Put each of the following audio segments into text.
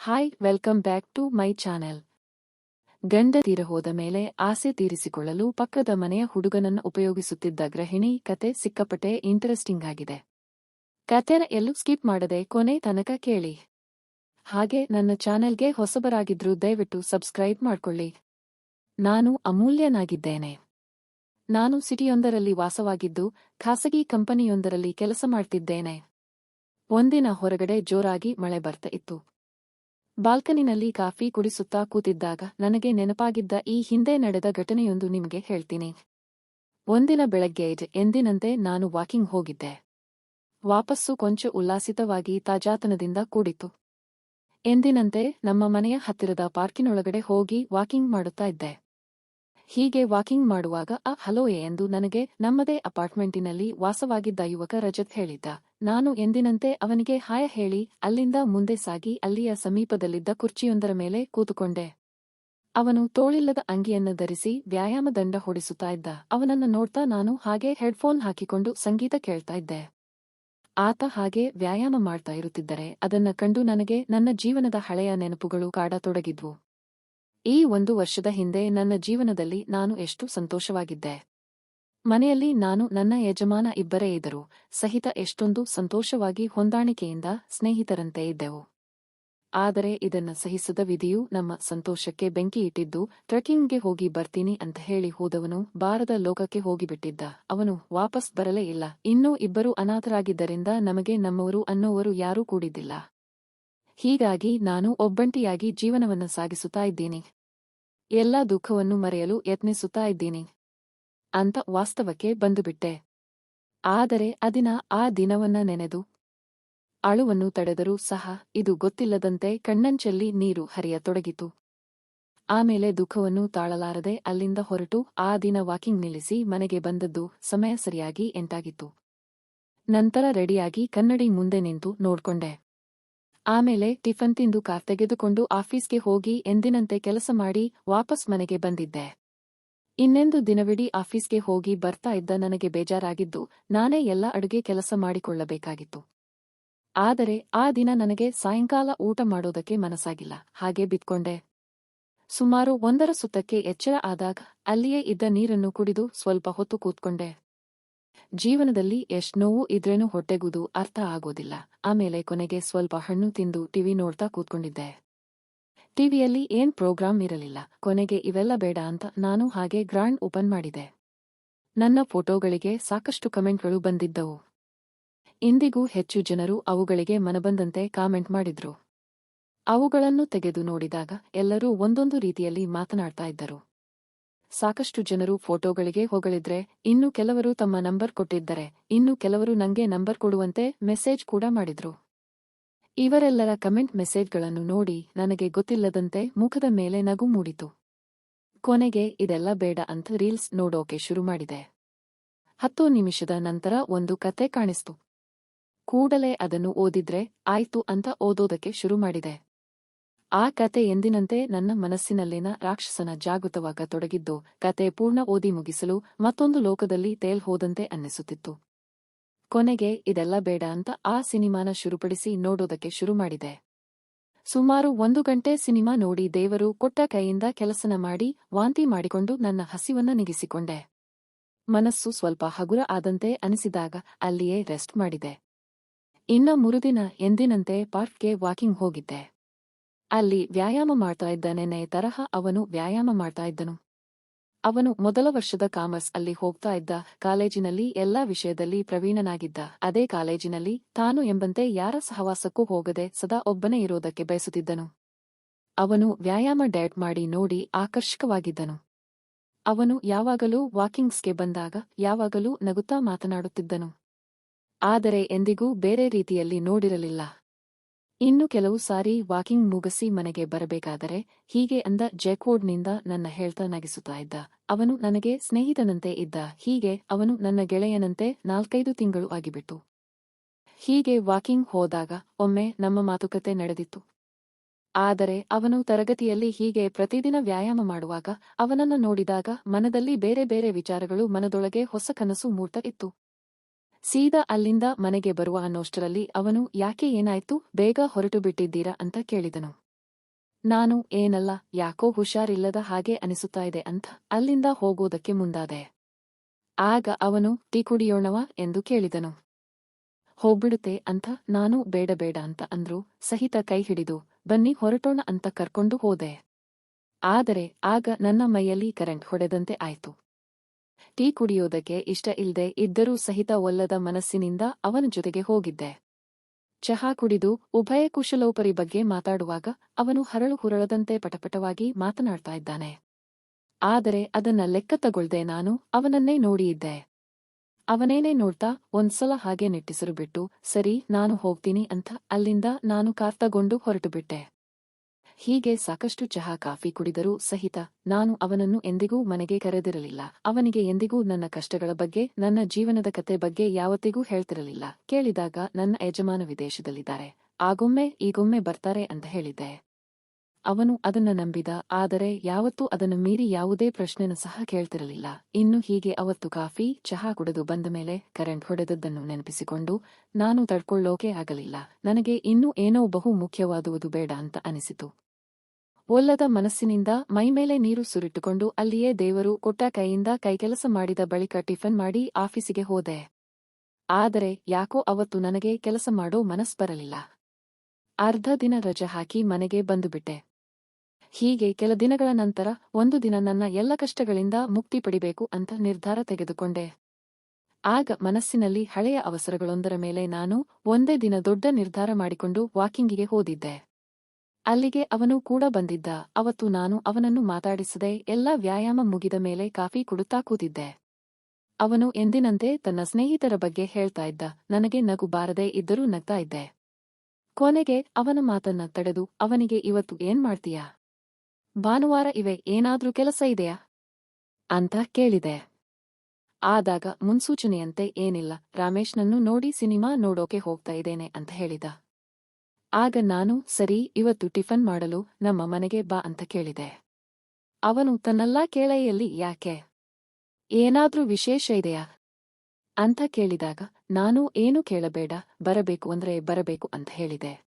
Hi welcome back to my channel ಗಂಡ ತೀರ ಹೋದ ಮೇಲೆ ಆಸೆ ತೀರಿಸಿಕೊಳ್ಳಲು ಪಕ್ಕದ ಮನೆಯ ಹುಡುಗನನ್ನು ಉಪಯೋಗಿಸುತ್ತಿದ್ದ ಗೃಹಿಣಿ ಕತೆ ಸಿಕ್ಕಾಪಟ್ಟೆ ಇಂಟರೆಸ್ಟಿಂಗ್ ಆಗಿದೆ. ಕತೆನ ಎಲ್ಲೂ ಸ್ಕಿಪ್ ಮಾಡದೆ ಕೊನೆ ತನಕ ಕೇಳಿ. ಹಾಗೆ ನನ್ನ ಚಾನೆಲ್ಗೆ ಹೊಸಬರಾಗಿದ್ರೂ ದಯವಿಟ್ಟು ಸಬ್ಸ್ಕ್ರೈಬ್ ಮಾಡ್ಕೊಳ್ಳಿ. ನಾನು ಅಮೂಲ್ಯನಾಗಿದ್ದೇನೆ. ನಾನು ಸಿಟಿಯೊಂದರಲ್ಲಿ ವಾಸವಾಗಿದ್ದು, ಖಾಸಗಿ ಕಂಪನಿಯೊಂದರಲ್ಲಿ ಕೆಲಸ ಮಾಡ್ತಿದ್ದೇನೆ. ಒಂದಿನ ಹೊರಗಡೆ ಜೋರಾಗಿ ಮಳೆ ಬರ್ತಾ ಇತ್ತು. ಬಾಲ್ಕನಿನಲ್ಲಿ ಕಾಫಿ ಕುಡಿಸುತ್ತಾ ಕೂತಿದ್ದಾಗ ನನಗೆ ನೆನಪಾಗಿದ್ದ ಈ ಹಿಂದೆ ನಡೆದ ಘಟನೆಯೊಂದು ನಿಮಗೆ ಹೇಳ್ತೀನಿ. ಒಂದಿನ ಬೆಳಗ್ಗೆ ಎದ್- ಎಂದಿನಂತೆ ನಾನು ವಾಕಿಂಗ್ ಹೋಗಿದ್ದೆ. ವಾಪಸ್ಸು ಕೊಂಚ ಉಲ್ಲಾಸಿತವಾಗಿ ತಾಜಾತನದಿಂದ ಕೂಡಿತು ಎಂದಿನಂತೆ ನಮ್ಮ ಮನೆಯ ಹತ್ತಿರದ ಪಾರ್ಕಿನೊಳಗಡೆ ಹೋಗಿ ವಾಕಿಂಗ್ ಮಾಡುತ್ತಾ ಇದ್ದೆ. ಹೀಗೆ ವಾಕಿಂಗ್ ಮಾಡುವಾಗ ಅ ಹಲೋ ಎಂದು ನನಗೆ ನಮ್ಮದೇ ಅಪಾರ್ಟ್ಮೆಂಟಿನಲ್ಲಿ ವಾಸವಾಗಿದ್ದ ಯುವಕ ರಜತ್ ಹೇಳಿದ್ದ. ನಾನು ಎಂದಿನಂತೆ ಅವನಿಗೆ ಹಾಯ ಹೇಳಿ ಅಲ್ಲಿಂದ ಮುಂದೆ ಸಾಗಿ ಅಲ್ಲಿಯ ಸಮೀಪದಲ್ಲಿದ್ದ ಕುರ್ಚಿಯೊಂದರ ಮೇಲೆ ಕೂತುಕೊಂಡೆ. ಅವನು ತೋಳಿಲ್ಲದ ಅಂಗಿಯನ್ನು ಧರಿಸಿ ವ್ಯಾಯಾಮ ದಂಡ ಹೊಡಿಸುತ್ತಾ ಇದ್ದ. ಅವನನ್ನು ನೋಡ್ತಾ ನಾನು ಹಾಗೆ ಹೆಡ್ಫೋನ್ ಹಾಕಿಕೊಂಡು ಸಂಗೀತ ಕೇಳ್ತಾ ಇದ್ದೆ. ಆತ ಹಾಗೆ ವ್ಯಾಯಾಮ ಮಾಡ್ತಾ ಇರುತ್ತಿದ್ದರೆ ಅದನ್ನ ಕಂಡು ನನಗೆ ನನ್ನ ಜೀವನದ ಹಳೆಯ ನೆನಪುಗಳು ಕಾಡತೊಡಗಿದ್ವು ಈ ಒಂದು ವರ್ಷದ ಹಿಂದೆ ನನ್ನ ಜೀವನದಲ್ಲಿ ನಾನು ಎಷ್ಟು ಸಂತೋಷವಾಗಿದ್ದೆ. ಮನೆಯಲ್ಲಿ ನಾನು ನನ್ನ ಯಜಮಾನ ಇಬ್ಬರೇ ಇದ್ದರು. ಸಹಿತ ಎಷ್ಟೊಂದು ಸಂತೋಷವಾಗಿ ಹೊಂದಾಣಿಕೆಯಿಂದ ಸ್ನೇಹಿತರಂತೆ ಇದ್ದೆವು. ಆದರೆ ಇದನ್ನು ಸಹಿಸದ ವಿಧಿಯು ನಮ್ಮ ಸಂತೋಷಕ್ಕೆ ಬೆಂಕಿ ಇಟ್ಟಿದ್ದು, ಟ್ರೆಕ್ಕಿಂಗ್ಗೆ ಹೋಗಿ ಬರ್ತೀನಿ ಅಂತ ಹೇಳಿ ಹೋದವನು ಬಾರದ ಲೋಕಕ್ಕೆ ಹೋಗಿಬಿಟ್ಟಿದ್ದ. ಅವನು ವಾಪಸ್ ಬರಲೇ ಇಲ್ಲ. ಇನ್ನೂ ಇಬ್ಬರು ಅನಾಥರಾಗಿದ್ದರಿಂದ ನಮಗೆ ನಮ್ಮವರು ಅನ್ನೋವರು ಯಾರೂ ಕೂಡಿದ್ದಿಲ್ಲ. ಹೀಗಾಗಿ ನಾನು ಒಬ್ಬಂಟಿಯಾಗಿ ಜೀವನವನ್ನು ಸಾಗಿಸುತ್ತಾ ಇದ್ದೀನಿ. ಎಲ್ಲ ದುಃಖವನ್ನು ಮರೆಯಲು ಯತ್ನಿಸುತ್ತಾ ಇದ್ದೀನಿ. ಅಂತ ವಾಸ್ತವಕ್ಕೆ ಬಂದುಬಿಟ್ಟೆ. ಆದರೆ ಅದಿನ ಆ ದಿನವನ್ನ ನೆನೆದು ಅಳುವನ್ನು ತಡೆದರೂ ಸಹ ಇದು ಗೊತ್ತಿಲ್ಲದಂತೆ ಕಣ್ಣಂಚಲ್ಲಿ ನೀರು ಹರಿಯತೊಡಗಿತು. ಆಮೇಲೆ ದುಃಖವನ್ನು ತಾಳಲಾರದೆ ಅಲ್ಲಿಂದ ಹೊರಟು ಆ ದಿನ ವಾಕಿಂಗ್ ನಿಲ್ಲಿಸಿ ಮನೆಗೆ ಬಂದದ್ದು ಸಮಯ ಸರಿಯಾಗಿ ಎಂಟಾಗಿತ್ತು. ನಂತರ ರೆಡಿಯಾಗಿ ಕನ್ನಡಿ ಮುಂದೆ ನಿಂತು ನೋಡ್ಕೊಂಡೆ. ಆಮೇಲೆ ಟಿಫನ್ ತಿಂದು ಕಾರ್ ತೆಗೆದುಕೊಂಡು ಆಫೀಸ್ಗೆ ಹೋಗಿ ಎಂದಿನಂತೆ ಕೆಲಸ ಮಾಡಿ ವಾಪಸ್ ಮನೆಗೆ ಬಂದಿದ್ದೆ. ಇನ್ನೆಂದು ದಿನವಿಡೀ ಆಫೀಸ್ಗೆ ಹೋಗಿ ಬರ್ತಾ ಇದ್ದ ನನಗೆ ಬೇಜಾರಾಗಿದ್ದು ನಾನೇ ಎಲ್ಲ ಅಡುಗೆ ಕೆಲಸ ಮಾಡಿಕೊಳ್ಳಬೇಕಾಗಿತ್ತು. ಆದರೆ ಆ ದಿನ ನನಗೆ ಸಾಯಂಕಾಲ ಊಟ ಮಾಡೋದಕ್ಕೆ ಮನಸ್ಸಾಗಿಲ್ಲ. ಹಾಗೆ ಬಿತ್ಕೊಂಡೆ ಸುಮಾರು ಒಂದರ ಸುತ್ತಕ್ಕೆ ಎಚ್ಚರ ಆದಾಗ ಅಲ್ಲಿಯೇ ಇದ್ದ ನೀರನ್ನು ಕುಡಿದು ಸ್ವಲ್ಪ ಹೊತ್ತು ಕೂತ್ಕೊಂಡೆ. ಜೀವನದಲ್ಲಿ ಎಷ್ಟ್ ನೋವು ಇದ್ರೇನು ಹೊಟ್ಟೆಗುದು ಅರ್ಥ ಆಗೋದಿಲ್ಲ. ಆಮೇಲೆ ಕೊನೆಗೆ ಸ್ವಲ್ಪ ಹಣ್ಣು ತಿಂದು ಟಿವಿ ನೋಡ್ತಾ ಕೂತ್ಕೊಂಡಿದ್ದೆ. ಟಿವಿಯಲ್ಲಿ ಏನ್ ಪ್ರೋಗ್ರಾಂ ಇರಲಿಲ್ಲ, ಕೊನೆಗೆ ಇವೆಲ್ಲ ಬೇಡ ಅಂತ ನಾನು ಹಾಗೆ ಗ್ರಾಂಡ್ ಓಪನ್ ಮಾಡಿದೆ. ನನ್ನ ಫೋಟೋಗಳಿಗೆ ಸಾಕಷ್ಟು ಕಮೆಂಟ್ಗಳು ಬಂದಿದ್ದವು. ಇಂದಿಗೂ ಹೆಚ್ಚು ಜನರು ಅವುಗಳಿಗೆ ಮನಬಂದಂತೆ ಕಾಮೆಂಟ್ ಮಾಡಿದ್ರು. ಅವುಗಳನ್ನು ತೆಗೆದು ನೋಡಿದಾಗ ಎಲ್ಲರೂ ಒಂದೊಂದು ರೀತಿಯಲ್ಲಿ ಮಾತನಾಡ್ತಾ ಇದ್ದರು. ಸಾಕಷ್ಟು ಜನರು ಫೋಟೋಗಳಿಗೆ ಹೊಗಳಿದ್ರೆ ಇನ್ನು ಕೆಲವರು ತಮ್ಮ ನಂಬರ್ ಕೊಟ್ಟಿದ್ದರೆ, ಇನ್ನು ಕೆಲವರು ನಂಗೆ ನಂಬರ್ ಕೊಡುವಂತೆ ಮೆಸೇಜ್ ಕೂಡ ಮಾಡಿದ್ರು. ಇವರೆಲ್ಲರ ಕಮೆಂಟ್ ಮೆಸೇಜ್ಗಳನ್ನು ನೋಡಿ ನನಗೆ ಗೊತ್ತಿಲ್ಲದಂತೆ ಮುಖದ ಮೇಲೆ ನಗು ಮೂಡಿತು. ಕೊನೆಗೆ ಇದೆಲ್ಲ ಬೇಡ ಅಂತ ರೀಲ್ಸ್ ನೋಡೋಕೆ ಶುರು ಮಾಡಿದೆ. ಹತ್ತು ನಿಮಿಷದ ನಂತರ ಒಂದು ಕತೆ ಕಾಣಿಸ್ತು. ಕೂಡಲೇ ಅದನ್ನು ಓದಿದ್ರೆ ಆಯ್ತು ಅಂತ ಓದೋದಕ್ಕೆ ಶುರು ಮಾಡಿದೆ. ಆ ಕತೆ ಎಂದಿನಂತೆ ನನ್ನ ಮನಸ್ಸಿನಲ್ಲಿನ ರಾಕ್ಷಸನ ಜಾಗೃತವಾಗ ತೊಡಗಿದ್ದು ಕತೆ ಪೂರ್ಣ ಓದಿ ಮುಗಿಸಲು ಮತ್ತೊಂದು ಲೋಕದಲ್ಲಿ ತೇಲ್ ಹೋದಂತೆ ಅನ್ನಿಸುತ್ತಿತ್ತು. ಕೊನೆಗೆ ಇದೆಲ್ಲ ಬೇಡ ಅಂತ ಆ ಸಿನಿಮಾನ ಶುರುಪಡಿಸಿ ನೋಡೋದಕ್ಕೆ ಶುರು ಮಾಡಿದೆ. ಸುಮಾರು ಒಂದು ಗಂಟೆ ಸಿನಿಮಾ ನೋಡಿ ದೇವರು ಕೊಟ್ಟ ಕೈಯಿಂದ ಕೆಲಸನ ಮಾಡಿ ವಾಂತಿ ಮಾಡಿಕೊಂಡು ನನ್ನ ಹಸಿವನ್ನ ನಿಗಿಸಿಕೊಂಡೆ. ಮನಸ್ಸು ಸ್ವಲ್ಪ ಹಗುರ ಆದಂತೆ ಅನಿಸಿದಾಗ ಅಲ್ಲಿಯೇ ರೆಸ್ಟ್ ಮಾಡಿದೆ. ಇನ್ನ ಮುರುದಿನ ಎಂದಿನಂತೆ ಪಾರ್ಕ್ಗೆ ವಾಕಿಂಗ್ ಹೋಗಿದ್ದೆ. ಅಲ್ಲಿ ವ್ಯಾಯಾಮ ಮಾಡ್ತಾ ಇದ್ದ ನೆನ್ನೆ ತರಹ ಅವನು ವ್ಯಾಯಾಮ ಮಾಡ್ತಾ ಇದ್ದನು. ಅವನು ಮೊದಲ ವರ್ಷದ ಕಾಮರ್ಸ್ ಅಲ್ಲಿ ಹೋಗ್ತಾ ಇದ್ದ ಕಾಲೇಜಿನಲ್ಲಿ ಎಲ್ಲಾ ವಿಷಯದಲ್ಲಿ ಪ್ರವೀಣನಾಗಿದ್ದ. ಅದೇ ಕಾಲೇಜಿನಲ್ಲಿ ತಾನು ಎಂಬಂತೆ ಯಾರ ಸಹವಾಸಕ್ಕೂ ಹೋಗದೆ ಸದಾ ಒಬ್ಬನೇ ಇರೋದಕ್ಕೆ ಬಯಸುತ್ತಿದ್ದನು. ಅವನು ವ್ಯಾಯಾಮ ಡಯಟ್ ಮಾಡಿ ನೋಡಿ ಆಕರ್ಷಕವಾಗಿದ್ದನು. ಅವನು ಯಾವಾಗಲೂ ವಾಕಿಂಗ್ಸ್ಗೆ ಬಂದಾಗ ಯಾವಾಗಲೂ ನಗುತ್ತಾ ಮಾತನಾಡುತ್ತಿದ್ದನು. ಆದರೆ ಎಂದಿಗೂ ಬೇರೆ ರೀತಿಯಲ್ಲಿ ನೋಡಿರಲಿಲ್ಲ. ಇನ್ನು ಕೆಲವು ಸಾರಿ ವಾಕಿಂಗ್ ಮುಗಿಸಿ ಮನೆಗೆ ಬರಬೇಕಾದರೆ ಹೀಗೆ ಅಂದ ಜೆಕೋಡ್ನಿಂದ ನನ್ನ ಹೇಳ್ತಾ ನಗಿಸುತ್ತಾ ಇದ್ದ. ಅವನು ನನಗೆ ಸ್ನೇಹಿತನಂತೆ ಇದ್ದ. ಹೀಗೆ ಅವನು ನನ್ನ ಗೆಳೆಯನಂತೆ ನಾಲ್ಕೈದು ತಿಂಗಳು ಆಗಿಬಿಟ್ಟು. ಹೀಗೆ ವಾಕಿಂಗ್ ಹೋದಾಗ ಒಮ್ಮೆ ನಮ್ಮ ಮಾತುಕತೆ ನಡೆದಿತ್ತು. ಆದರೆ ಅವನು ತರಗತಿಯಲ್ಲಿ ಹೀಗೆ ಪ್ರತಿದಿನ ವ್ಯಾಯಾಮ ಮಾಡುವಾಗ ಅವನನ್ನು ನೋಡಿದಾಗ ಮನದಲ್ಲಿ ಬೇರೆ ಬೇರೆ ವಿಚಾರಗಳು ಮನದೊಳಗೆ ಹೊಸ ಕನಸು ಮೂಡ್ತಾ ಇತ್ತು. ಸೀದಾ ಅಲ್ಲಿಂದ ಮನೆಗೆ ಬರುವ ಅನ್ನೋಷ್ಟರಲ್ಲಿ ಅವನು, ಯಾಕೆ ಏನಾಯ್ತು? ಬೇಗ ಹೊರಟು ಬಿಟ್ಟಿದ್ದೀರಾ? ಅಂತ ಕೇಳಿದನು. ನಾನು, ಏನಲ್ಲ, ಯಾಕೋ ಹುಷಾರಿಲ್ಲದ ಹಾಗೆ ಅನಿಸುತ್ತಾ ಇದೆ ಅಂತ ಅಲ್ಲಿಂದ ಹೋಗೋದಕ್ಕೆ ಮುಂದಾದೆ. ಆಗ ಅವನು, ಟೀ ಕುಡಿಯೋಣವ? ಎಂದು ಕೇಳಿದನು. ಹೋಗ್ಬಿಡುತ್ತೆ ಅಂತ ನಾನು ಬೇಡ ಬೇಡ ಅಂತ ಅಂದ್ರು. ಸಹಿತ ಕೈ ಹಿಡಿದು, ಬನ್ನಿ ಹೊರಟೋಣ ಅಂತ ಕರ್ಕೊಂಡು ಹೋದೆ. ಆದರೆ, ಆಗ ನನ್ನ ಮೈಯಲ್ಲಿ ಕರೆಂಟ್ ಹೊಡೆದಂತೆ ಆಯ್ತು. ಟೀ ಕುಡಿಯೋದಕ್ಕೆ ಇಷ್ಟ ಇಲ್ದೆ ಇದ್ದರೂ ಸಹಿತ ಒಲ್ಲದ ಮನಸ್ಸಿನಿಂದ ಅವನ ಜೊತೆಗೆ ಹೋಗಿದ್ದೆ. ಚಹಾ ಕುಡಿದು ಉಭಯ ಕುಶಲೋಪರಿ ಬಗ್ಗೆ ಮಾತಾಡುವಾಗ ಅವನು ಹರಳು ಹುರಳದಂತೆ ಪಟಪಟವಾಗಿ ಮಾತನಾಡ್ತಾ ಇದ್ದಾನೆ. ಆದರೆ ಅದನ್ನ ಲೆಕ್ಕ ತಗೊಳ್ದೆ ನಾನು ಅವನನ್ನೇ ನೋಡಿಯಿದ್ದೆ ಅವನೇನೇ ನೋಡ್ತಾ ಒಂದ್ಸಲ ಹಾಗೆ ನೆಟ್ಟಿಸಿರು ಬಿಟ್ಟು ಸರಿ, ನಾನು ಹೋಗ್ತೀನಿ ಅಂತ ಅಲ್ಲಿಂದ ನಾನು ಕಾರ್ತಗೊಂಡು ಹೊರಟು ಹೊರಟುಬಿಟ್ಟೆ. ಹೀಗೆ ಸಾಕಷ್ಟು ಚಹಾ, ಕಾಫಿ ಕುಡಿದರೂ ಸಹಿತ ನಾನು ಅವನನ್ನು ಎಂದಿಗೂ ಮನೆಗೆ ಕರೆದಿರಲಿಲ್ಲ. ಅವನಿಗೆ ಎಂದಿಗೂ ನನ್ನ ಕಷ್ಟಗಳ ಬಗ್ಗೆ, ನನ್ನ ಜೀವನದ ಕತೆ ಬಗ್ಗೆ ಯಾವತ್ತಿಗೂ ಹೇಳ್ತಿರಲಿಲ್ಲ. ಕೇಳಿದಾಗ ನನ್ನ ಯಜಮಾನ ವಿದೇಶದಲ್ಲಿದ್ದಾರೆ. ಆಗೊಮ್ಮೆ, ಈಗೊಮ್ಮೆ ಬರ್ತಾರೆ ಅಂತ ಹೇಳಿದ್ದೆ. ಅವನು ಅದನ್ನ ನಂಬಿದ, ಆದರೆ ಯಾವತ್ತೂ ಅದನ್ನು ಮೀರಿ ಯಾವುದೇ ಪ್ರಶ್ನೆನ ಸಹ ಕೇಳ್ತಿರಲಿಲ್ಲ. ಇನ್ನು ಹೀಗೆ ಅವತ್ತು ಕಾಫಿ, ಚಹಾ ಕುಡಿದು ಬಂದ ಮೇಲೆ ಕರೆಂಟ್ ಹೊಡೆದದ್ದನ್ನು ನೆನಪಿಸಿಕೊಂಡು ನಾನು ತಡ್ಕೊಳ್ಳೋಕೆ ಆಗಲಿಲ್ಲ. ನನಗೆ ಇನ್ನೂ ಏನೋ ಬಹು ಮುಖ್ಯವಾದುವುದು ಬೇಡ ಅಂತ ಅನಿಸಿತು. ಒಲ್ಲದ ಮನಸ್ಸಿನಿಂದ ಮೈಮೇಲೆ ನೀರು ಸುರಿಟ್ಟುಕೊಂಡು ಅಲ್ಲಿಯೇ ದೇವರು ಕೊಟ್ಟ ಕೈಯಿಂದ ಕೈಕೆಲಸ ಮಾಡಿದ ಬಳಿಕ ಟಿಫನ್ ಮಾಡಿ ಆಫೀಸಿಗೆ ಹೋದೆ. ಆದರೆ ಯಾಕೋ ಅವತ್ತು ನನಗೆ ಕೆಲಸ ಮಾಡೋ ಮನಸ್ ಬರಲಿಲ್ಲ. ಅರ್ಧ ದಿನ ರಜೆ ಹಾಕಿ ಮನೆಗೆ ಬಂದುಬಿಟ್ಟೆ. ಹೀಗೆ ಕೆಲ ದಿನಗಳ ನಂತರ ಒಂದು ದಿನ ನನ್ನ ಎಲ್ಲ ಕಷ್ಟಗಳಿಂದ ಮುಕ್ತಿ ಪಡಿಬೇಕು ಅಂತ ನಿರ್ಧಾರ ತೆಗೆದುಕೊಂಡೆ. ಆಗ ಮನಸ್ಸಿನಲ್ಲಿ ಹಳೆಯ ಅವಸರಗಳೊಂದರ ಮೇಲೆ ನಾನು ಒಂದೇ ದಿನ ದೊಡ್ಡ ನಿರ್ಧಾರ ಮಾಡಿಕೊಂಡು ವಾಕಿಂಗಿಗೆ ಹೋದಿದ್ದೆ. ಅಲ್ಲಿಗೆ ಅವನು ಕೂಡ ಬಂದಿದ್ದ. ಅವತ್ತು ನಾನು ಅವನನ್ನು ಮಾತಾಡಿಸದೆ ಎಲ್ಲ ವ್ಯಾಯಾಮ ಮುಗಿದ ಮೇಲೆ ಕಾಫಿ ಕುಡುತ್ತಾ ಕೂತಿದ್ದೆ. ಅವನು ಎಂದಿನಂತೆ ತನ್ನ ಸ್ನೇಹಿತರ ಬಗ್ಗೆ ಹೇಳ್ತಾ ಇದ್ದ. ನನಗೆ ನಗು ಬಾರದೆ ಇದ್ದರೂ ನಗ್ತಾ ಇದ್ದೆ. ಕೊನೆಗೆ ಅವನ ಮಾತನ್ನ ತಡೆದು ಅವನಿಗೆ ಇವತ್ತು ಏನ್ ಮಾಡ್ತೀಯಾ? ಭಾನುವಾರ ಇವೆ, ಏನಾದ್ರೂ ಕೆಲಸ ಇದೆಯಾ? ಅಂತ ಕೇಳಿದೆ. ಆದಾಗ ಮುನ್ಸೂಚನೆಯಂತೆ ಏನಿಲ್ಲ. ರಾಮೇಶ್ನನ್ನು ನೋಡಿ ಸಿನಿಮಾ ನೋಡೋಕೆ ಹೋಗ್ತಾ ಇದ್ದೇನೆ ಅಂತ ಹೇಳಿದ. ಆಗ ನಾನು, ಸರಿ, ಇವತ್ತು ಟಿಫನ್ ಮಾಡಲು ನಮ್ಮ ಮನೆಗೆ ಬಾ ಅಂತ ಕೇಳಿದೆ. ಅವನು ತನ್ನಲ್ಲಾ ಕೇಳೆಯಲ್ಲಿ, ಯಾಕೆ? ಏನಾದ್ರೂ ವಿಶೇಷ ಇದೆಯಾ? ಅಂತ ಕೇಳಿದಾಗ, ನಾನು ಏನು ಕೇಳಬೇಡ, ಬರಬೇಕು ಅಂದ್ರೆ ಬರಬೇಕು ಅಂತ ಹೇಳಿದೆ.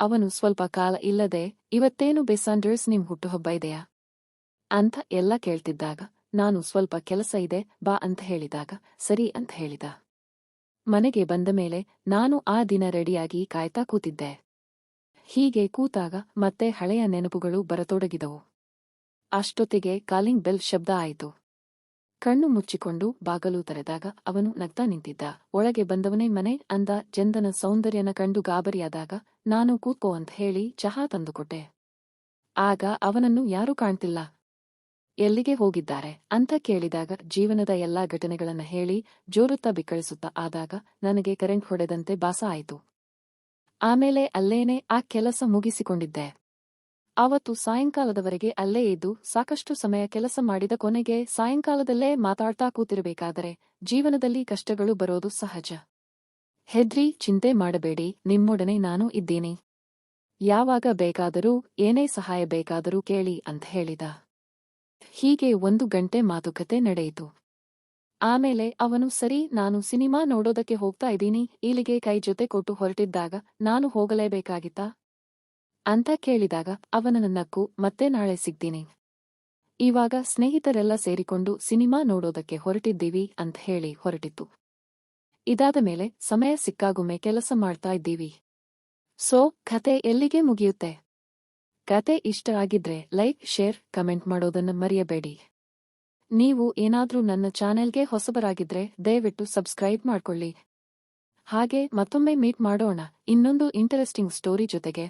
ಅವನು, ಸ್ವಲ್ಪ ಕಾಲ ಇಲ್ಲದೆ, ಇವತ್ತೇನು ಬೆಸಾಂಡರ್ಸ್ ನಿಮ್ ಹುಟ್ಟುಹಬ್ಬ ಇದೆಯಾ? ಅಂತ ಎಲ್ಲ ಕೇಳ್ತಿದ್ದಾಗ, ನಾನು ಸ್ವಲ್ಪ ಕೆಲಸ ಇದೆ, ಬಾ ಅಂತ ಹೇಳಿದಾಗ, ಸರಿ ಅಂತ ಹೇಳಿದ. ಮನೆಗೆ ಬಂದ ಮೇಲೆ ನಾನು ಆ ದಿನ ರೆಡಿಯಾಗಿ ಕಾಯ್ತಾ ಕೂತಿದ್ದೆ. ಹೀಗೆ ಕೂತಾಗ ಮತ್ತೆ ಹಳೆಯ ನೆನಪುಗಳು ಬರತೊಡಗಿದವು. ಅಷ್ಟೊತ್ತಿಗೆ ಕಾಲಿಂಗ್ ಬೆಲ್ ಶಬ್ದ ಆಯಿತು. ಕಣ್ಣು ಮುಚ್ಚಿಕೊಂಡು ಬಾಗಲು ತೆರೆದಾಗ ಅವನು ನಗ್ತಾ ನಿಂತಿದ್ದ. ಒಳಗೆ ಬಂದವನೇ ಮನೆ ಅಂದ ಚಂದನ ಸೌಂದರ್ಯನ ಕಂಡು ಗಾಬರಿಯಾದಾಗ ನಾನು ಕೂತ್ಕೋ ಅಂತ ಹೇಳಿ ಚಹಾ ತಂದುಕೊಟ್ಟೆ. ಆಗ ಅವನನ್ನು ಯಾರೂ ಕಾಣ್ತಿಲ್ಲ. ಎಲ್ಲಿಗೆ ಹೋಗಿದ್ದಾರೆ ಅಂತ ಕೇಳಿದಾಗ ಜೀವನದ ಎಲ್ಲಾ ಘಟನೆಗಳನ್ನ ಹೇಳಿ ಜೋರುತ್ತ ಬಿಕ್ಕಳಿಸುತ್ತ ಆದಾಗ ನನಗೆ ಕರೆಂಟ್ ಹೊಡೆದಂತೆ ಬಾಸ ಆಯಿತು. ಆಮೇಲೆ ಅಲ್ಲೇನೆ ಆ ಕೆಲಸ ಮುಗಿಸಿಕೊಂಡಿದ್ದೆ. ಆವತ್ತು ಸಾಯಂಕಾಲದವರೆಗೆ ಅಲ್ಲೇ ಇದ್ದು ಸಾಕಷ್ಟು ಸಮಯ ಕೆಲಸ ಮಾಡಿದ ಕೊನೆಗೆ ಸಾಯಂಕಾಲದಲ್ಲೇ ಮಾತಾಡ್ತಾ ಕೂತಿರಬೇಕಾದರೆ ಜೀವನದಲ್ಲಿ ಕಷ್ಟಗಳು ಬರೋದು ಸಹಜ. ಹೆದ್ರಿ, ಚಿಂತೆ ಮಾಡಬೇಡಿ, ನಿಮ್ಮೊಡನೆ ನಾನು ಇದ್ದೀನಿ. ಯಾವಾಗ ಬೇಕಾದರೂ, ಏನೇ ಸಹಾಯ ಬೇಕಾದರೂ ಕೇಳಿ ಅಂತ ಹೇಳಿದ. ಹೀಗೆ ಒಂದು ಗಂಟೆ ಮಾತುಕತೆ ನಡೆಯಿತು. ಆಮೇಲೆ ಅವನು, ಸರಿ, ನಾನು ಸಿನಿಮಾ ನೋಡೋದಕ್ಕೆ ಹೋಗ್ತಾ ಇದ್ದೀನಿ, ಇಲ್ಲಿಗೆ ಕೈ ಜೊತೆ ಕೊಟ್ಟು ಹೊರಟಿದ್ದಾಗ ನಾನು ಹೋಗಲೇಬೇಕಾಗಿತ್ತಾ? ಅಂತ ಕೇಳಿದಾಗ ಅವನ ನಕ್ಕು, ಮತ್ತೆ ನಾಳೆ ಸಿಗ್ತೀನಿ. ಇವಾಗ ಸ್ನೇಹಿತರೆಲ್ಲ ಸೇರಿಕೊಂಡು ಸಿನಿಮಾ ನೋಡೋದಕ್ಕೆ ಹೊರಟಿದ್ದೀವಿ ಅಂತ ಹೇಳಿ ಹೊರಟಿತ್ತು. ಇದಾದ ಮೇಲೆ ಸಮಯ ಸಿಕ್ಕಾಗೊಮ್ಮೆ ಕೆಲಸ ಮಾಡ್ತಾ ಇದ್ದೀವಿ. ಸೋ, ಕತೆ ಎಲ್ಲಿಗೆ ಮುಗಿಯುತ್ತೆ? ಕತೆ ಇಷ್ಟ ಆಗಿದ್ರೆ ಲೈಕ್, ಶೇರ್, ಕಮೆಂಟ್ ಮಾಡೋದನ್ನ ಮರೆಯಬೇಡಿ. ನೀವು ಏನಾದ್ರೂ ನನ್ನ ಚಾನೆಲ್ಗೆ ಹೊಸಬರಾಗಿದ್ರೆ ದಯವಿಟ್ಟು ಸಬ್ಸ್ಕ್ರೈಬ್ ಮಾಡ್ಕೊಳ್ಳಿ. ಹಾಗೆ ಮತ್ತೊಮ್ಮೆ ಮೀಟ್ ಮಾಡೋಣ ಇನ್ನೊಂದು ಇಂಟರೆಸ್ಟಿಂಗ್ ಸ್ಟೋರಿ ಜೊತೆಗೆ.